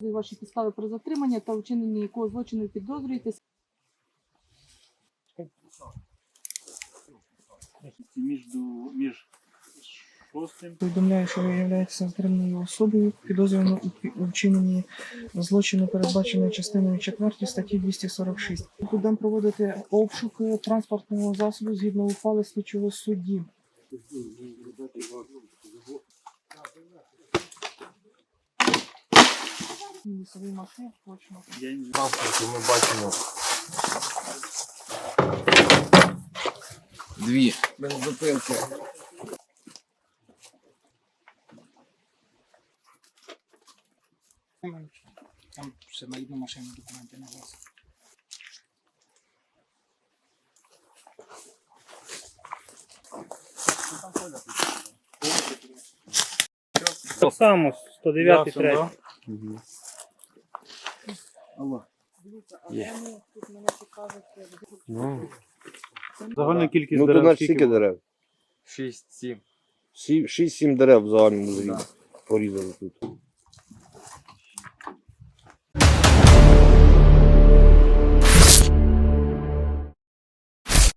Ваші підстави про затримання та вчинення якого злочину підозрюєтесь. між, Повідомляю, що ви являєтеся затриманою особою, підозрюваною у вчиненні злочину, передбаченої частиною 4 статті 246. Будемо проводити обшук транспортного засобу згідно ухвали слідчого судді. Я ми бачимо дві бензопилки. Там ще на одну машину документи не влазять. Так само, 109 третій. Дивіться, а вони тут мене цікавить. Загальна кількість Ну, то дерев наш скільки скільки дерев? 6-7. Сім- Шість-сім дерев в загальному зрізі порізали тут.